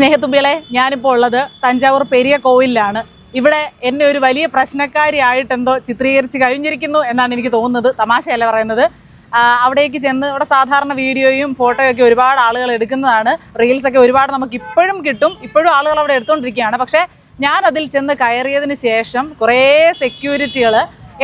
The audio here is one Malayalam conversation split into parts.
സ്നേഹത്തുമ്പികളെ ഞാനിപ്പോൾ ഉള്ളത് തഞ്ചാവൂർ പെരിയ കോവിലാണ് ഇവിടെ എന്നെ ഒരു വലിയ പ്രശ്നക്കാരിയായിട്ടെന്തോ ചിത്രീകരിച്ച് കഴിഞ്ഞിരിക്കുന്നു എന്നാണ് എനിക്ക് തോന്നുന്നത് തമാശയല്ല പറയുന്നത്. അവിടേക്ക് ചെന്ന് ഇവിടെ സാധാരണ വീഡിയോയും ഫോട്ടോയും ഒക്കെ ഒരുപാട് ആളുകൾ എടുക്കുന്നതാണ്. റീൽസൊക്കെ ഒരുപാട് നമുക്ക് ഇപ്പോഴും കിട്ടും. ഇപ്പോഴും ആളുകൾ അവിടെ എടുത്തുകൊണ്ടിരിക്കുകയാണ് പക്ഷേ ഞാൻ അതിൽ ചെന്ന് കയറിയതിന് ശേഷം കുറേ സെക്യൂരിറ്റികൾ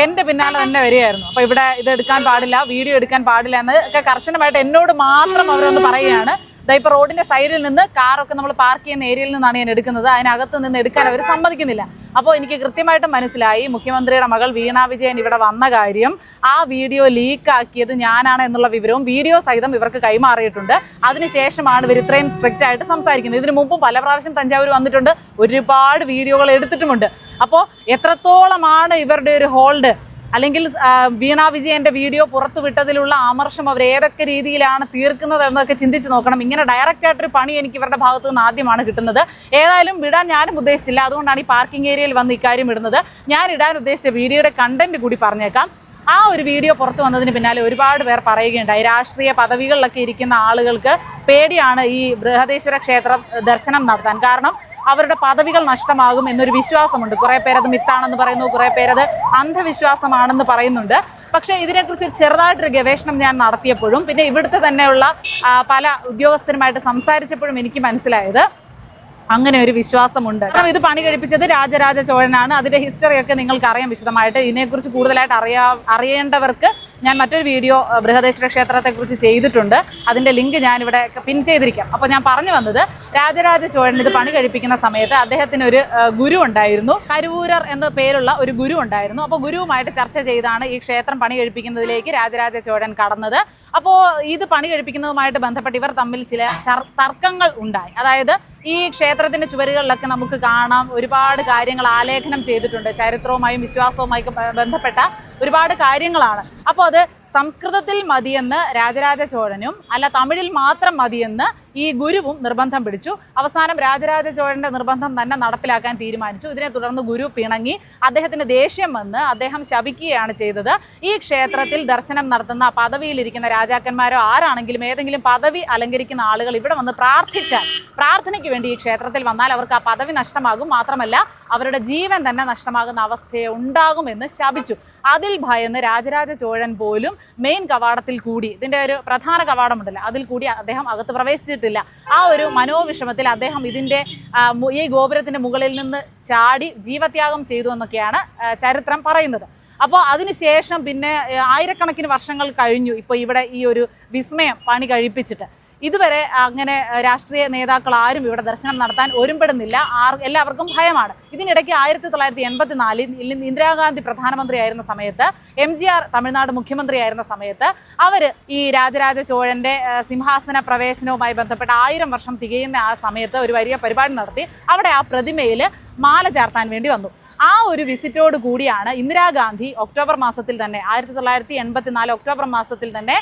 എന്റെ പിന്നാലെ തന്നെ വരികയായിരുന്നു. അപ്പോൾ ഇവിടെ ഇത് എടുക്കാൻ പാടില്ല വീഡിയോ എടുക്കാൻ പാടില്ല എന്ന് ഒക്കെ കർശനമായിട്ട് എന്നോട് മാത്രം അവരൊന്ന് പറയുകയാണ്. ഇപ്പോൾ റോഡിന്റെ സൈഡിൽ നിന്ന് കാറൊക്കെ നമ്മൾ പാർക്ക് ചെയ്യുന്ന ഏരിയയിൽ നിന്നാണ് ഞാൻ എടുക്കുന്നത്. അതിനകത്ത് നിന്ന് എടുക്കാൻ അവർ സമ്മതിക്കുന്നില്ല. അപ്പോൾ എനിക്ക് കൃത്യമായിട്ട് മനസ്സിലായി. മുഖ്യമന്ത്രിയുടെ മകൾ വീണ വിജയൻ ഇവിടെ വന്ന കാര്യം. ആ വീഡിയോ ലീക്കാക്കിയത് ഞാനാണ് എന്നുള്ള വിവരവും വീഡിയോ സഹിതം ഇവർക്ക് കൈമാറിയിട്ടുണ്ട്. അതിനുശേഷമാണ് ഇവർ ഇത്രയും സ്ട്രിക്റ്റ് ആയിട്ട് സംസാരിക്കുന്നത്. ഇതിനു മുമ്പും പല പ്രാവശ്യം തഞ്ചാവൂർ വന്നിട്ടുണ്ട്. ഒരുപാട് വീഡിയോകൾ എടുത്തിട്ടുമുണ്ട്. അപ്പോൾ എത്രത്തോളമാണ് ഇവരുടെ ഒരു ഹോൾഡ് അല്ലെങ്കിൽ വീണ വിജയന്റെ വീഡിയോ പുറത്തുവിട്ടതിലുള്ള ആമർശം അവർ ഏതൊക്കെ രീതിയിലാണ് തീർക്കുന്നത് എന്നൊക്കെ ചിന്തിച്ച് നോക്കണം. ഇങ്ങനെ ഡയറക്റ്റ് ആയിട്ടൊരു പണി എനിക്ക് ഇവരുടെ ഭാഗത്തു നിന്ന് ആദ്യമാണ് കിട്ടുന്നത്. ഏതായാലും വിടാൻ ഞാനും ഉദ്ദേശിച്ചില്ല. അതുകൊണ്ടാണ് ഈ പാർക്കിംഗ് ഏരിയയിൽ വന്ന് ഇക്കാര്യം ഇടുന്നത്. ഞാൻ ഇടാൻ ഉദ്ദേശിച്ച വീഡിയോയുടെ കണ്ടന്റ് കൂടി പറഞ്ഞേക്കാം. ആ ഒരു വീഡിയോ പുറത്തു വന്നതിന് പിന്നാലെ ഒരുപാട് പേർ പറയുകയുണ്ടായി. രാഷ്ട്രീയ പദവികളിലൊക്കെ ഇരിക്കുന്ന ആളുകൾക്ക് പേടിയാണ് ഈ ബൃഹദേശ്വര ക്ഷേത്ര ദർശനം നടത്താൻ. കാരണം അവരുടെ പദവികൾ നഷ്ടമാകും എന്നൊരു വിശ്വാസമുണ്ട്. കുറേ പേരത് മിത്താണെന്ന് പറയുന്നു കുറേ പേരത് അന്ധവിശ്വാസമാണെന്ന് പറയുന്നുണ്ട്. പക്ഷേ ഇതിനെക്കുറിച്ച് ചെറുതായിട്ടൊരു ഗവേഷണം ഞാൻ നടത്തിയപ്പോഴും പിന്നെ ഇവിടുത്തെ തന്നെയുള്ള പല ഉദ്യോഗസ്ഥരുമായിട്ട് സംസാരിച്ചപ്പോഴും എനിക്ക് മനസ്സിലായത് അങ്ങനെ ഒരു വിശ്വാസമുണ്ട്. കാരണം ഇത് പണി കഴിപ്പിച്ചത് രാജരാജ ചോഴനാണ്. അതിന്റെ ഹിസ്റ്ററി ഒക്കെ നിങ്ങൾക്ക് അറിയാം വിശദമായിട്ട്. ഇതിനെക്കുറിച്ച് കൂടുതലായിട്ട് അറിയാ അറിയേണ്ടവർക്ക് ഞാൻ മറ്റൊരു വീഡിയോ ബൃഹദേശ്വര ക്ഷേത്രത്തെക്കുറിച്ച് ചെയ്തിട്ടുണ്ട്. അതിന്റെ ലിങ്ക് ഞാൻ ഇവിടെ പിൻ ചെയ്തിരിക്കാം. അപ്പോൾ ഞാൻ പറഞ്ഞു വന്നത് രാജരാജ ചോഴൻ ഇത് പണി കഴിപ്പിക്കുന്ന സമയത്ത് അദ്ദേഹത്തിന് ഒരു ഗുരു ഉണ്ടായിരുന്നു. കരുവൂരർ എന്ന പേരുള്ള ഒരു ഗുരു ഉണ്ടായിരുന്നു. അപ്പോൾ ഗുരുവുമായിട്ട് ചർച്ച ചെയ്താണ് ഈ ക്ഷേത്രം പണി കഴിപ്പിക്കുന്നതിലേക്ക് രാജരാജ ചോഴൻ കടന്നത്. അപ്പോൾ ഇത് പണി കഴിപ്പിക്കുന്നതുമായിട്ട് ബന്ധപ്പെട്ട് ഇവർ തമ്മിൽ ചില തർക്കങ്ങൾ ഉണ്ടായി. അതായത് ഈ ക്ഷേത്രത്തിന്റെ ചുവരുകളിലൊക്കെ നമുക്ക് കാണാം ഒരുപാട് കാര്യങ്ങൾ ആലേഖനം ചെയ്തിട്ടുണ്ട്. ചരിത്രവുമായും വിശ്വാസവുമായി ബന്ധപ്പെട്ട ഒരുപാട് കാര്യങ്ങളാണ്. അപ്പോൾ അത് സംസ്കൃതത്തിൽ മതിയെന്ന് രാജരാജ ചോഴനും അല്ല തമിഴിൽ മാത്രം മതിയെന്ന് ഈ ഗുരുവും നിർബന്ധം പിടിച്ചു. അവസാനം രാജരാജ ചോഴന്റെ നിർബന്ധം തന്നെ നടപ്പിലാക്കാൻ തീരുമാനിച്ചു. ഇതിനെ തുടർന്ന് ഗുരു പിണങ്ങി അദ്ദേഹത്തിന് ദേഷ്യം വന്ന് അദ്ദേഹം ശപിക്കുകയാണ് ചെയ്തത്. ഈ ക്ഷേത്രത്തിൽ ദർശനം നടത്തുന്ന പദവിയിലിരിക്കുന്ന രാജാക്കന്മാരോ ആരാണെങ്കിലും ഏതെങ്കിലും പദവി അലങ്കരിക്കുന്ന ആളുകൾ ഇവിടെ വന്ന് പ്രാർത്ഥിച്ചാൽ പ്രാർത്ഥനയ്ക്ക് വേണ്ടി ഈ ക്ഷേത്രത്തിൽ വന്നാൽ അവർക്ക് ആ പദവി നഷ്ടമാകും. മാത്രമല്ല അവരുടെ ജീവൻ തന്നെ നഷ്ടമാകുന്ന അവസ്ഥയെ ഉണ്ടാകുമെന്ന് ശപിച്ചു. അതിൽ ഭയന്ന് രാജരാജ ചോഴൻ പോലും മെയിൻ കവാടത്തിൽ കൂടി ഇതിന്റെ ഒരു പ്രധാന കവാടമുണ്ടല്ലോ അതിൽ കൂടി അദ്ദേഹം അകത്ത് പ്രവേശിച്ചിട്ടില്ല ആ ഒരു മനോവിഷമത്തിൽ അദ്ദേഹം ഇതിന്റെ ഈ ഗോപുരത്തിന്റെ മുകളിൽ നിന്ന് ചാടി ജീവത്യാഗം ചെയ്തു എന്നൊക്കെയാണ് ചരിത്രം പറയുന്നത്. അപ്പോൾ അതിനുശേഷം പിന്നെ ആയിരക്കണക്കിന് വർഷങ്ങൾ കഴിഞ്ഞു ഇപ്പോൾ ഇവിടെ ഈ ഒരു വിസ്മയം പണി കഴിപ്പിച്ചിട്ട്. ഇതുവരെ അങ്ങനെ രാഷ്ട്രീയ നേതാക്കൾ ആരും ഇവിടെ ദർശനം നടത്താൻ ഒരുമ്പെടുന്നില്ല. ആർ എല്ലാവർക്കും ഭയമാണ്. ഇതിനിടയ്ക്ക് ആയിരത്തി തൊള്ളായിരത്തി എൺപത്തി ഇന്ദിരാഗാന്ധി പ്രധാനമന്ത്രിയായിരുന്ന സമയത്ത് എം ജി ആർ തമിഴ്നാട് മുഖ്യമന്ത്രിയായിരുന്ന സമയത്ത് അവർ ഈ രാജരാജ ചോഴന്റെ സിംഹാസന പ്രവേശനവുമായി ബന്ധപ്പെട്ട് ആയിരം വർഷം തികയുന്ന ആ സമയത്ത് ഒരു വലിയ പരിപാടി നടത്തി അവിടെ ആ പ്രതിമയിൽ മാല ചാർത്താൻ വേണ്ടി വന്നു. ആ ഒരു വിസിറ്റോട് കൂടിയാണ് ഇന്ദിരാഗാന്ധി ഒക്ടോബർ മാസത്തിൽ തന്നെ ആയിരത്തി തൊള്ളായിരത്തി എൺപത്തി നാല് ഒക്ടോബർ മാസത്തിൽ തന്നെ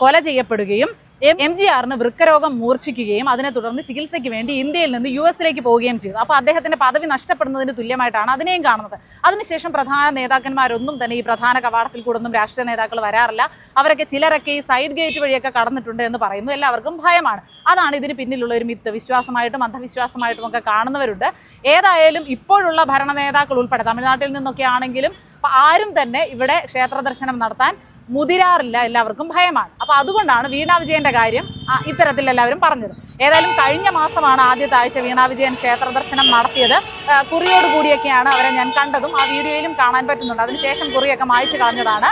കൊല ചെയ്യപ്പെടുകയും എം ജി ആറിന് വൃക്കരോഗം മൂർച്ഛിക്കുകയും അതിനെ തുടർന്ന് ചികിത്സയ്ക്ക് വേണ്ടി ഇന്ത്യയിൽ നിന്ന് യു എസിലേക്ക് പോവുകയും ചെയ്തു. അപ്പോൾ അദ്ദേഹത്തിന്റെ പദവി നഷ്ടപ്പെടുന്നതിന് തുല്യമായിട്ടാണ് അതിനെയും കാണുന്നത്. അതിനുശേഷം പ്രധാന നേതാക്കന്മാരൊന്നും തന്നെ ഈ പ്രധാന കവാടത്തിൽ കൂടൊന്നും രാഷ്ട്രീയ നേതാക്കൾ വരാറില്ല. അവരൊക്കെ ചിലരൊക്കെ ഈ സൈഡ് ഗേറ്റ് വഴിയൊക്കെ കടന്നിട്ടുണ്ട് എന്ന് പറയുന്നു. എല്ലാവർക്കും ഭയമാണ്. അതാണ് ഇതിന് പിന്നിലുള്ള ഒരു മിത്ത്. വിശ്വാസമായിട്ടും അന്ധവിശ്വാസമായിട്ടും ഒക്കെ കാണുന്നവരുണ്ട്. ഏതായാലും ഇപ്പോഴുള്ള ഭരണ നേതാക്കൾ ഉൾപ്പെടെ തമിഴ്നാട്ടിൽ നിന്നൊക്കെ ആണെങ്കിലും ആരും തന്നെ ഇവിടെ ക്ഷേത്ര ദർശനം നടത്താൻ മുതിരാറില്ല എല്ലാവർക്കും ഭയമാണ്. അപ്പോൾ അതുകൊണ്ടാണ് വീണാ വിജയന്റെ കാര്യം ഇത്തരത്തിൽ എല്ലാവരും പറഞ്ഞത്. ഏതായാലും കഴിഞ്ഞ മാസമാണ് ആദ്യത്തെ ആഴ്ച വീണാ വിജയൻ ക്ഷേത്ര ദർശനം നടത്തിയത്. കുറിയോട് കൂടിയൊക്കെയാണ് അവരെ ഞാൻ കണ്ടതും. ആ വീഡിയോയിലും കാണാൻ പറ്റുന്നുണ്ട്. അതിനുശേഷം കുറിയൊക്കെ മായ്ച്ചു കളഞ്ഞതാണ്.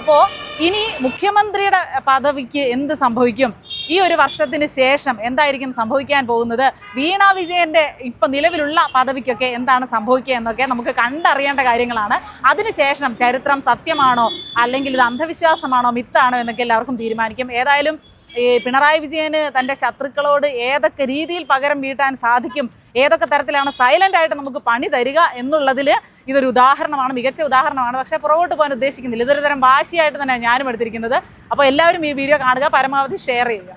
അപ്പോൾ ഇനി മുഖ്യമന്ത്രിയുടെ പദവിക്ക് എന്ത് സംഭവിക്കും? ഈ ഒരു വർഷത്തിന് ശേഷം എന്തായിരിക്കും സംഭവിക്കാൻ പോകുന്നത്? വീണ വിജയന്റെ ഇപ്പൊ നിലവിലുള്ള പദവിക്കൊക്കെ എന്താണ് സംഭവിക്കുക എന്നൊക്കെ നമുക്ക് കണ്ടറിയേണ്ട കാര്യങ്ങളാണ്. അതിനുശേഷം ചരിത്രം സത്യമാണോ? അല്ലെങ്കിൽ ഇത് അന്ധവിശ്വാസമാണോ? മിത്താണോ? എന്നൊക്കെ എല്ലാവർക്കും തീരുമാനിക്കും. ഏതായാലും ഈ പിണറായി വിജയന് തന്റെ ശത്രുക്കളോട് ഏതൊക്കെ രീതിയിൽ പകരം വീട്ടാൻ സാധിക്കും ഏതൊക്കെ തരത്തിലാണ് സൈലന്റ് ആയിട്ട് നമുക്ക് പണി തരിക എന്നുള്ളതിൽ ഇതൊരു ഉദാഹരണമാണ് മികച്ച ഉദാഹരണമാണ്. പക്ഷേ പുറകോട്ട് പോകാൻ ഉദ്ദേശിക്കുന്നില്ല. ഇതൊരു തരം വാശിയായിട്ട് തന്നെയാണ് ഞാനും എടുത്തിരിക്കുന്നത്. അപ്പോൾ എല്ലാവരും ഈ വീഡിയോ കാണുക പരമാവധി ഷെയർ ചെയ്യുക.